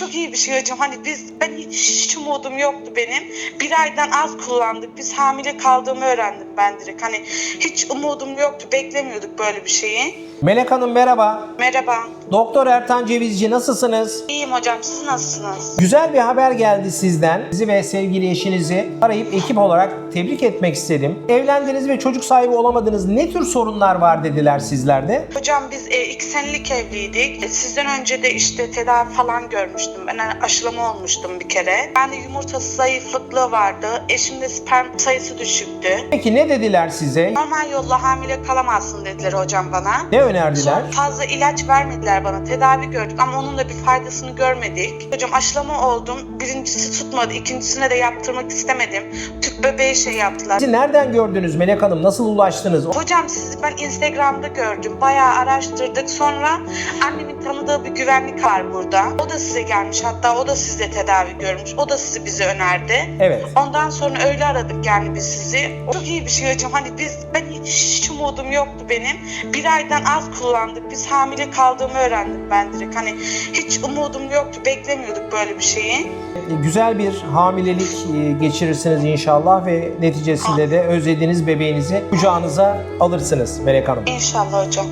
Çok iyi bir şey hocam. Hani biz ben hiç, hiç umudum yoktu benim. Bir aydan az kullandık. Biz hamile kaldığımı öğrendim ben direkt. Hani hiç umudum yoktu. Beklemiyorduk böyle bir şeyi. Melek Hanım merhaba. Merhaba. Doktor Ertan Cevizci nasılsınız? İyiyim hocam. Siz nasılsınız? Güzel bir haber geldi sizden. Sizi ve sevgili eşinizi arayıp ekip olarak tebrik etmek istedim. Evlendiniz ve çocuk sahibi olamadınız. Ne tür sorunlar var dediler sizlerde? Hocam biz e, iki senelik evliydik. E, sizden önce de işte tedavi falan görmüştüm. Ben hani aşılama olmuştum bir kere. Ben de yumurtası zayıflıklığı vardı. Eşimde sperm sayısı düşüktü. Peki ne dediler size? Normal yolla hamile kalamazsın dediler hocam bana. Ne önerdiler? Çok fazla ilaç vermediler bana. Tedavi gördük ama onun da bir faydasını görmedik. Hocam aşılama oldum. Birincisi tutmadı. İkincisine de yaptırmak istemedim. Tüp bebeği şey yaptılar. Sizi nereden gördünüz Melek Hanım? Nasıl ulaştınız? Hocam sizi ben Instagram'da gördüm. Bayağı araştırdık. Sonra annemin tanıdığı bir güvenlik var burada. O da size gelmiş. Hatta o da sizde tedavi görmüş. O da sizi bize önerdi. Evet. Ondan sonra öyle aradık yani biz sizi. Çok iyi bir şey hocam. Hani biz ben hiç, umudum yoktu benim. Bir aydan az kullandık. Biz hamile kaldığımı öğrendim ben direkt. Hani hiç umudum yoktu. Beklemiyorduk böyle bir şeyi. E, Güzel bir hamilelik e, geçirirsiniz inşallah ve neticesinde de özlediğiniz bebeğinizi kucağınıza alırsınız Melek Hanım. İnşallah hocam.